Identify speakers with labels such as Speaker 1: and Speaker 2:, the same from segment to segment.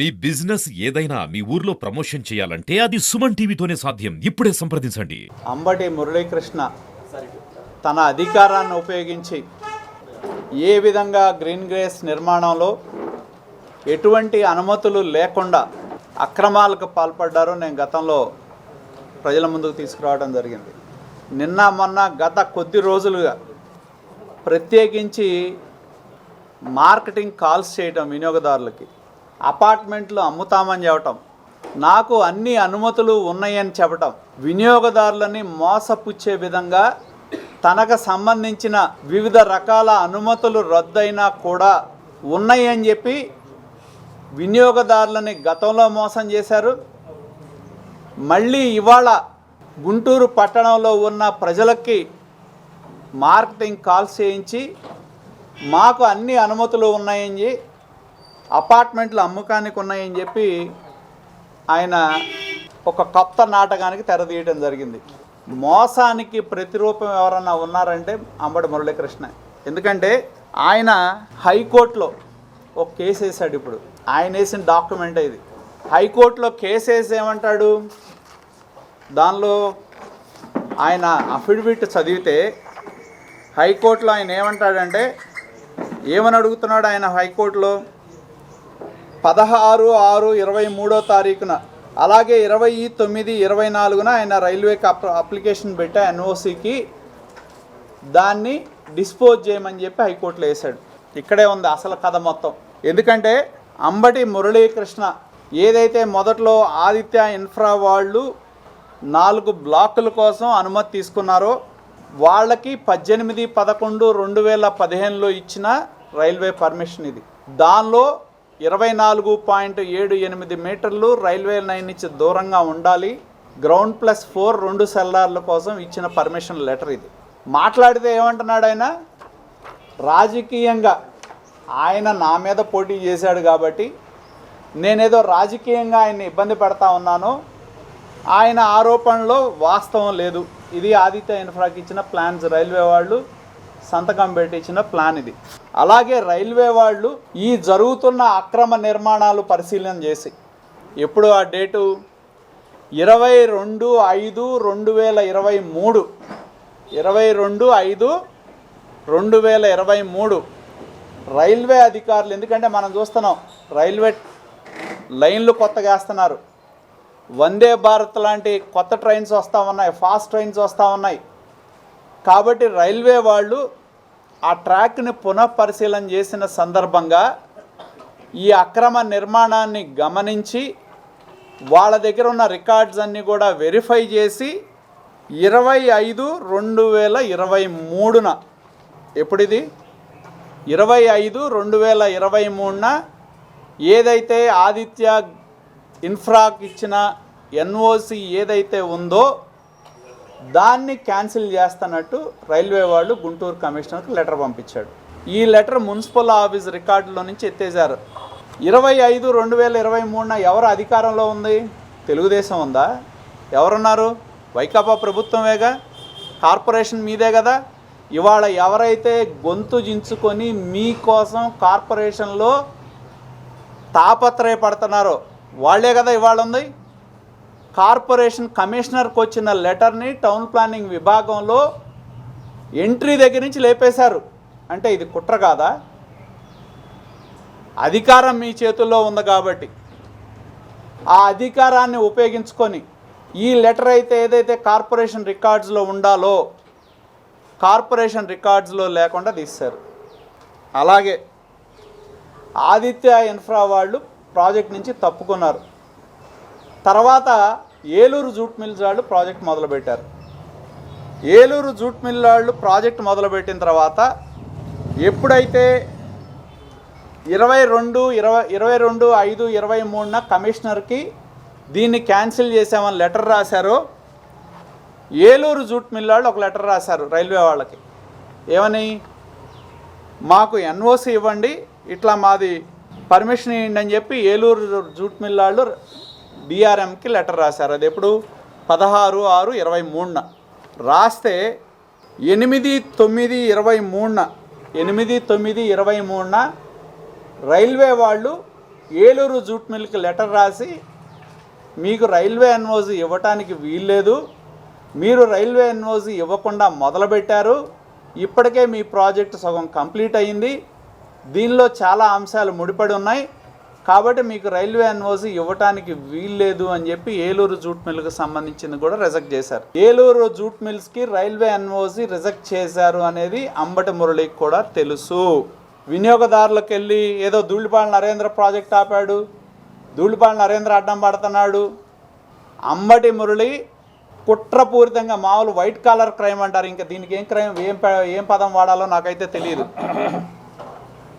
Speaker 1: మీ business ఏదైనా మీ ఊర్లో promotion చేయాలంటే అది సుమన్ టీవీతోనే సాధ్యం. ఇప్పుడే సంప్రదించండి.
Speaker 2: అంబటి మురళీకృష్ణ తన అధికారాన్ని ఉపయోగించి ఏ విధంగా గ్రీన్ గ్రేస్ నిర్మాణంలో ఎటువంటి అనుమతులు లేకుండా అక్రమాలకు పాల్పడ్డారో నేను గతంలో ప్రజల ముందుకు తీసుకురావడం జరిగింది. నిన్న మొన్న గత కొద్ది రోజులుగా ప్రత్యేకించి మార్కెటింగ్ కాల్స్ చేయడం వినియోగదారులకి అపార్ట్మెంట్లు అమ్ముతామని చెప్పటం. నాకు అన్ని అనుమతులు ఉన్నాయని చెప్పటం. వినియోగదారులని మోసపుచ్చే విధంగా తనకు సంబంధించిన వివిధ రకాల అనుమతులు రద్దయినా కూడా ఉన్నాయని చెప్పి వినియోగదారులని గతంలో మోసం చేశారు. మళ్ళీ ఇవాళ గుంటూరు పట్టణంలో ఉన్న ప్రజలకి మార్కెటింగ్ కాల్స్ చేయించి మాకు అన్ని అనుమతులు ఉన్నాయని అపార్ట్మెంట్లు అమ్మకానికి ఉన్నాయని చెప్పి ఆయన ఒక కొత్త నాటకానికి తెరదీయడం జరిగింది. మోసానికి ప్రతిరూపం ఎవరన్నా ఉన్నారంటే అంబడి మురళీకృష్ణ. ఎందుకంటే ఆయన హైకోర్టులో ఒక కేసు వేసాడు ఇప్పుడు. ఆయన వేసిన డాక్యుమెంట్ ఇది. హైకోర్టులో కేసు వేసి ఏమంటాడు? దానిలో ఆయన అఫిడవిట్ చదివితే హైకోర్టులో ఆయన ఏమంటాడంటే ఏమని అడుగుతున్నాడు ఆయన హైకోర్టులో? పదహారు ఆరు ఇరవై మూడో తారీఖున అలాగే ఇరవై తొమ్మిది ఇరవై నాలుగున ఆయన రైల్వేకి అప్ అప్లికేషన్ పెట్టా ఎన్ఓసికి దాన్ని డిస్పోజ్ చేయమని చెప్పి హైకోర్టులో వేశాడు. ఇక్కడే ఉంది అసలు కథ మొత్తం. ఎందుకంటే అంబటి మురళీకృష్ణ ఏదైతే మొదట్లో ఆదిత్య ఇన్ఫ్రా వాళ్ళు నాలుగు బ్లాకుల కోసం అనుమతి తీసుకున్నారో వాళ్ళకి పద్దెనిమిది పదకొండు రెండు వేల పదిహేనులో ఇచ్చిన రైల్వే పర్మిషన్ ఇది. దానిలో ఇరవై నాలుగు పాయింట్ ఏడు ఎనిమిది మీటర్లు రైల్వే లైన్ నుంచి దూరంగా ఉండాలి. గ్రౌండ్ ప్లస్ ఫోర్ రెండు సెల్లార్ల కోసం ఇచ్చిన పర్మిషన్ లెటర్ ఇది. మాట్లాడితే ఏమంటున్నాడు ఆయన? రాజకీయంగా ఆయన నా మీద పోటీ చేశాడు కాబట్టి నేనేదో రాజకీయంగా ఆయన్ని ఇబ్బంది పెడతా ఉన్నాను. ఆయన ఆరోపణలో వాస్తవం లేదు. ఇది ఆదిత్య ఇన్ఫ్రాకి ఇచ్చిన ప్లాన్స్. రైల్వే వాళ్ళు సంతకం పెట్టించిన ప్లాన్ ఇది. అలాగే రైల్వే వాళ్ళు ఈ జరుగుతున్న అక్రమ నిర్మాణాలు పరిశీలన చేసి ఎప్పుడు ఆ డేటు? ఇరవై రెండు ఐదు రెండు వేల ఇరవై మూడు. ఇరవై రెండు ఐదు రెండు వేల ఇరవై మూడు. రైల్వే అధికారులు ఎందుకంటే మనం చూస్తున్నాం రైల్వే లైన్లు కొత్తగా వేస్తున్నారు. వందే భారత్ లాంటి కొత్త ట్రైన్స్ వస్తూ ఉన్నాయి ఫాస్ట్ ట్రైన్స్ వస్తూ ఉన్నాయి. కాబట్టి రైల్వే వాళ్ళు ఆ ట్రాక్ని పునఃపరిశీలన చేసిన సందర్భంగా ఈ అక్రమ నిర్మాణాన్ని గమనించి వాళ్ళ దగ్గర ఉన్న రికార్డ్స్ అన్నీ కూడా వెరిఫై చేసి ఇరవై ఐదు రెండు వేల ఇరవై మూడున ఎప్పుడిది? ఇరవై ఐదు రెండు వేల ఇరవై మూడున ఏదైతే ఆదిత్య ఇన్ఫ్రాక్ ఇచ్చిన ఎన్ఓసి ఏదైతే ఉందో దాన్ని క్యాన్సిల్ చేస్తున్నట్టు రైల్వే వాళ్ళు గుంటూరు కమిషనర్కి లెటర్ పంపించాడు. ఈ లెటర్ మున్సిపల్ ఆఫీస్ రికార్డులో నుంచి ఎత్తేశారు. ఇరవై ఐదు రెండు వేల ఇరవై మూడున ఎవరు అధికారంలో ఉంది? తెలుగుదేశం ఉందా? ఎవరున్నారు? వైకాపా ప్రభుత్వమేగా? కార్పొరేషన్ మీదే కదా? ఇవాళ ఎవరైతే గొంతు జించుకొని మీకోసం కార్పొరేషన్లో తాపత్రయపడుతున్నారో వాళ్ళే కదా ఇవాళ ఉంది? కార్పొరేషన్ కమిషనర్కి వచ్చిన లెటర్ని టౌన్ ప్లానింగ్ విభాగంలో ఎంట్రీ దగ్గర నుంచి లేపేశారు. అంటే ఇది కుట్ర కాదా? అధికారం మీ చేతుల్లో ఉంది కాబట్టి. ఆ అధికారాన్ని ఉపయోగించుకొని ఈ లెటర్ అయితే ఏదైతే కార్పొరేషన్ రికార్డ్స్లో ఉండాలో కార్పొరేషన్ రికార్డ్స్లో లేకుండా తీశారు అలాగే ఆదిత్య ఇన్ఫ్రా వాళ్ళు ప్రాజెక్ట్ నుంచి తప్పుకున్నారు. తర్వాత ఏలూరు జూట్ మిల్స్ వాళ్ళు ప్రాజెక్ట్ మొదలుపెట్టారు. ఏలూరు జూట్ మిల్ వాళ్ళు ప్రాజెక్ట్ మొదలుపెట్టిన తర్వాత ఎప్పుడైతే ఇరవై రెండు ఇరవై ఇరవై రెండు ఐదు ఇరవై మూడున కమిషనర్కి దీన్ని క్యాన్సిల్ చేసామని లెటర్ రాశారో ఏలూరు జూట్ మిల్ వాళ్ళు ఒక లెటర్ రాశారు రైల్వే వాళ్ళకి. ఏమని? మాకు ఎన్ఓసి ఇవ్వండి ఇట్లా మాది పర్మిషన్ ఇవ్వండి అని చెప్పి ఏలూరు జూట్ మిల్ వాళ్ళు బీఆర్ఎంకి లెటర్ రాశారు. అది ఎప్పుడు? పదహారు ఆరు ఇరవై మూడున. రాస్తే ఎనిమిది తొమ్మిది ఇరవై మూడున. ఎనిమిది తొమ్మిది ఇరవై మూడున రైల్వే వాళ్ళు ఏలూరు జూట్ మిల్క్ లెటర్ రాసి మీకు రైల్వే ఎన్ఓసి ఇవ్వటానికి వీల్లేదు. మీరు రైల్వే ఎన్ఓసి ఇవ్వకుండా మొదలుపెట్టారు. ఇప్పటికే మీ ప్రాజెక్ట్ సగం కంప్లీట్ అయ్యింది దీనిలో చాలా అంశాలు ముడిపడి ఉన్నాయి. కాబట్టి మీకు రైల్వే ఎన్ఓసి ఇవ్వటానికి వీల్లేదు అని చెప్పి ఏలూరు జూట్ మిల్కి సంబంధించింది కూడా రిజెక్ట్ చేశారు. ఏలూరు జూట్ మిల్స్కి రైల్వే ఎన్ఓసి రిజెక్ట్ చేశారు అనేది అంబటి మురళికి కూడా తెలుసు. వినియోగదారులకు వెళ్ళి ఏదో ధూళిపాళ నరేంద్ర ప్రాజెక్ట్ ఆపాడు ధూళిపాళ నరేంద్ర అడ్డం పడుతున్నాడు. అంబటి మురళి కుట్రపూరితంగా మామూలు వైట్ కాలర్ క్రైమ్ అంటారు. ఇంకా దీనికి ఏం క్రైమ్ ఏం ఏం పదం వాడాలో నాకైతే తెలియదు.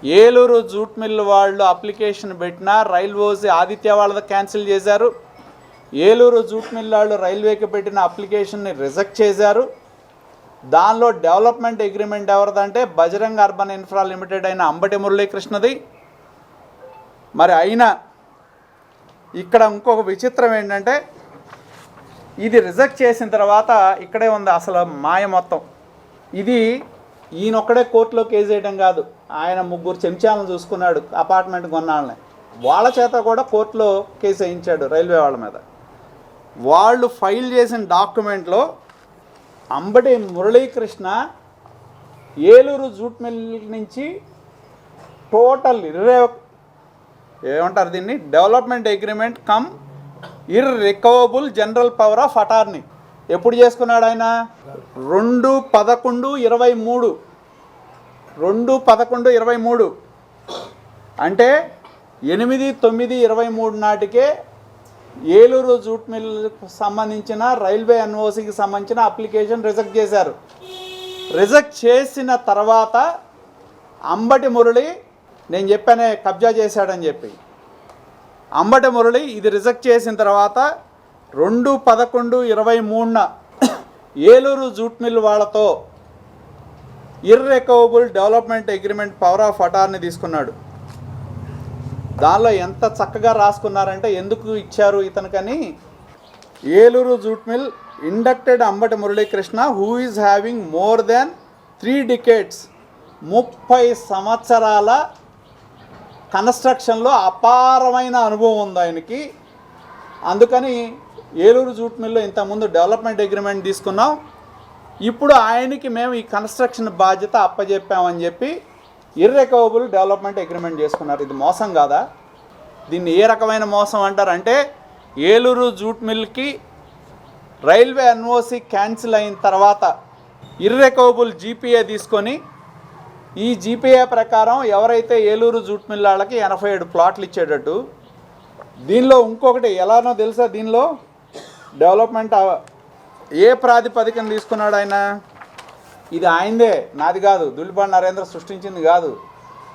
Speaker 2: ఏలూరు జూట్ మిల్ వాళ్ళు అప్లికేషన్ పెట్టినా రైల్వేసి ఆదిత్య వాళ్ళది క్యాన్సిల్ చేశారు. ఏలూరు జూట్ మిల్ వాళ్ళు రైల్వేకి పెట్టిన అప్లికేషన్ని రిజెక్ట్ చేశారు. దానిలో డెవలప్మెంట్ అగ్రిమెంట్ ఎవరిదంటే బజరంగ్ అర్బన్ ఇన్ఫ్రా లిమిటెడ్ అయిన అంబటి మురళీకృష్ణది. మరి అయినా ఇక్కడ ఇంకొక విచిత్రం ఏంటంటే ఇది రిజెక్ట్ చేసిన తర్వాత ఇక్కడే ఉంది అసలు మాయ మొత్తం. ఇది ఈయనొక్కడే కోర్టులో కేసు వేయడం కాదు. ఆయన ముగ్గురు చెంచాలను చూసుకున్నాడు అపార్ట్మెంట్ కొన్నాళ్ళని. వాళ్ళ చేత కూడా కోర్టులో కేసు వేయించాడు రైల్వే వాళ్ళ మీద. వాళ్ళు ఫైల్ చేసిన డాక్యుమెంట్లో అంబటి మురళీకృష్ణ ఏలూరు జూట్ మిల్ నుంచి టోటల్ ఇర్రే ఏమంటారు దీన్ని? Development agreement cum irrevocable general power of attorney. ఎప్పుడు చేసుకున్నాడు ఆయన? రెండు పదకొండు ఇరవై మూడు. రెండు పదకొండు ఇరవై మూడు. అంటే ఎనిమిది తొమ్మిది ఇరవై మూడు నాటికే ఏలూరు జూట్ మిల్కు సంబంధించిన రైల్వే ఎన్ఓసికి సంబంధించిన అప్లికేషన్ రిజెక్ట్ చేశారు. రిజెక్ట్ చేసిన తర్వాత అంబటి మురళి నేను చెప్పానే కబ్జా చేశాడని చెప్పి. అంబటి మురళి ఇది రిజెక్ట్ చేసిన తర్వాత రెండు పదకొండు ఇరవై మూడున ఏలూరు జూట్ మిల్ వాళ్ళతో irrevocable development agreement power of attorney తీసుకున్నాడు. దానిలో ఎంత చక్కగా రాసుకున్నారంటే ఎందుకు ఇచ్చారు ఇతనికని? Eluru jute mill inducted Ambati Muralikrishna who is having more than three decades ముప్పై సంవత్సరాల కన్స్ట్రక్షన్లో అపారమైన అనుభవం ఉంది ఆయనకి. అందుకని ఏలూరు జూట్ మిల్లో ఇంతకుముందు డెవలప్మెంట్ అగ్రిమెంట్ తీసుకున్నాం. ఇప్పుడు ఆయనకి మేము ఈ కన్స్ట్రక్షన్ బాధ్యత అప్పజెప్పామని చెప్పి ఇర్రెకవబుల్ డెవలప్మెంట్ అగ్రిమెంట్ చేసుకున్నారు. ఇది మోసం కాదా? దీన్ని ఏ రకమైన మోసం అంటారంటే ఏలూరు జూట్ మిల్కి రైల్వే ఎన్ఓసి క్యాన్సిల్ అయిన తర్వాత ఇర్రెకవబుల్ జీపీఏ తీసుకొని ఈ జీపీఏ ప్రకారం ఎవరైతే ఏలూరు జూట్ మిల్ వాళ్ళకి ఎనభై ఏడు ప్లాట్లు ఇచ్చేటట్టు దీనిలో ఇంకొకటి ఎలానో తెలుసా దీనిలో? డెవలప్మెంట్ ఏ ప్రాతిపదికన తీసుకున్నాడు ఆయన ఇది ఆయనదే నాది కాదు. దుల్లిపాడు నరేంద్ర సృష్టించింది కాదు.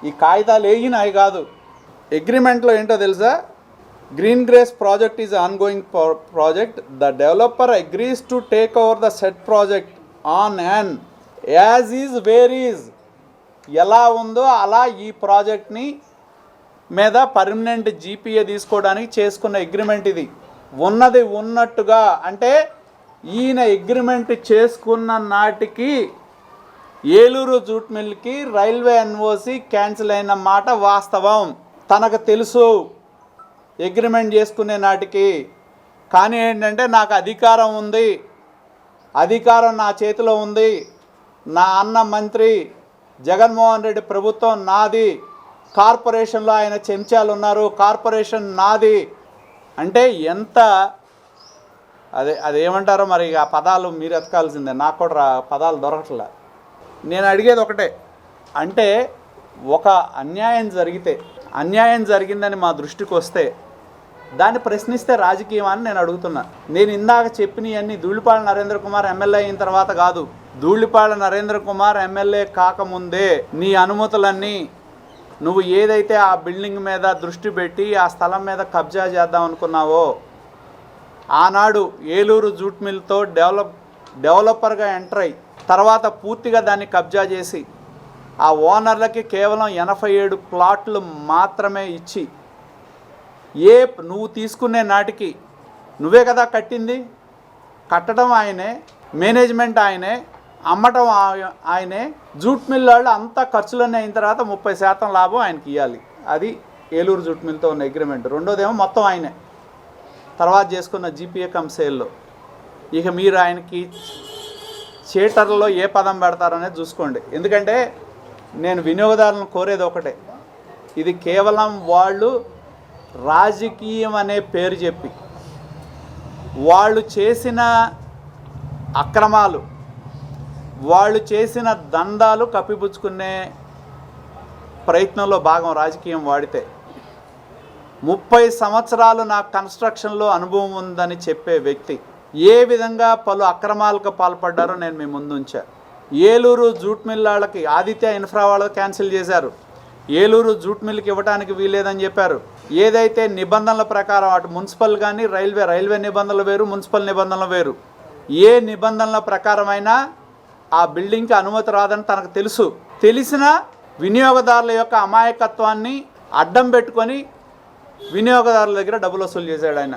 Speaker 2: ఈ కాగితాలు వేయినాయి కాదు. అగ్రిమెంట్లో ఏంటో తెలుసా? Green grace project is on going project. The developer agrees to take over the set project on an as is where is. ఎలా ఉందో అలా ఈ ప్రాజెక్ట్ని మీద పర్మనెంట్ జీపీఏ తీసుకోవడానికి చేసుకున్న అగ్రిమెంట్ ఇది. ఉన్నది ఉన్నట్టుగా అంటే ఈయన అగ్రిమెంట్ చేసుకున్న నాటికి ఏలూరు జూట్ మిల్కి రైల్వే ఎన్ఓసి క్యాన్సిల్ అయిన మాట వాస్తవం. తనకు తెలుసు అగ్రిమెంట్ చేసుకునే నాటికి. కానీ ఏంటంటే నాకు అధికారం ఉంది. అధికారం నా చేతిలో ఉంది. నా అన్న మంత్రి జగన్మోహన్ రెడ్డి ప్రభుత్వం నాది. కార్పొరేషన్లో ఆయన చెంచాలు ఉన్నారు కార్పొరేషన్ నాది. అంటే ఎంత అదే అదేమంటారో మరి ఆ పదాలు మీరు ఎతకాల్సిందే. నాకు కూడా రా- పదాలు దొరకట్లే. నేను అడిగేది ఒకటే. అంటే ఒక అన్యాయం జరిగితే అన్యాయం జరిగిందని మా దృష్టికి వస్తే దాన్ని ప్రశ్నిస్తే రాజకీయం అని నేను అడుగుతున్నా. నేను ఇందాక చెప్పినవన్నీ ధూళిపాళ నరేంద్ర కుమార్ ఎమ్మెల్యే అయిన తర్వాత కాదు ధూళిపాళ నరేంద్ర కుమార్ ఎమ్మెల్యే కాకముందే నీ అనుమతులన్నీ నువ్వు ఏదైతే ఆ బిల్డింగ్ మీద దృష్టి పెట్టి ఆ స్థలం మీద కబ్జా చేద్దాం అనుకున్నావో ఆనాడు ఏలూరు జూట్ మిల్తో డెవలప్ డెవలపర్గా ఎంటర్ అయ్యి తర్వాత పూర్తిగా దాన్ని కబ్జా చేసి ఆ ఓనర్లకి కేవలం ఎనభై ఏడు ప్లాట్లు మాత్రమే ఇచ్చి ఏ నువ్వు తీసుకునే నాటికి నువ్వే కదా కట్టింది? కట్టడం ఆయనే మేనేజ్మెంట్ ఆయనే అమ్మటం ఆయ- ఆయనే జూట్ మిల్ వాళ్ళు అంతా ఖర్చులన్నీ అయిన తర్వాత ముప్పై శాతం లాభం ఆయనకి ఇవ్వాలి అది ఏలూరు జూట్ మిల్తో ఉన్న అగ్రిమెంట్ రెండోదేమో మొత్తం ఆయనే. తర్వాత చేసుకున్న జీపీఏ కమ్ సేల్లో. ఇక మీరు ఆయనకి చేటర్లో ఏ పదం పెడతారనేది చూసుకోండి. ఎందుకంటే నేను వినియోగదారులను కోరేది ఒకటే. ఇది కేవలం వాళ్ళు రాజకీయం అనే పేరు చెప్పి వాళ్ళు చేసిన అక్రమాలు వాళ్ళు చేసిన దందాలు కప్పిపుచ్చుకునే ప్రయత్నంలో భాగం రాజకీయం వాడితే. ముప్పై సంవత్సరాలు నా కన్స్ట్రక్షన్లో అనుభవం ఉందని చెప్పే వ్యక్తి. ఏ విధంగా పలు అక్రమాలకు పాల్పడ్డారో నేను మీ ముందు ఏలూరు జూట్ మిల్ వాళ్ళకి ఆదిత్య ఇన్ఫ్రా వాళ్ళకి క్యాన్సిల్ చేశారు. ఏలూరు జూట్ మిల్కి ఇవ్వడానికి వీలేదని చెప్పారు. ఏదైతే నిబంధనల ప్రకారం అటు మున్సిపల్ కానీ రైల్వే రైల్వే నిబంధనలు వేరు మున్సిపల్ నిబంధనలు వేరు. ఏ నిబంధనల ప్రకారమైనా ఆ బిల్డింగ్కి అనుమతి రాదని తనకు తెలుసు. తెలిసిన వినియోగదారుల యొక్క అమాయకత్వాన్ని అడ్డం పెట్టుకొని వినియోగదారుల దగ్గర డబ్బులు వసూలు చేశాడు ఆయన.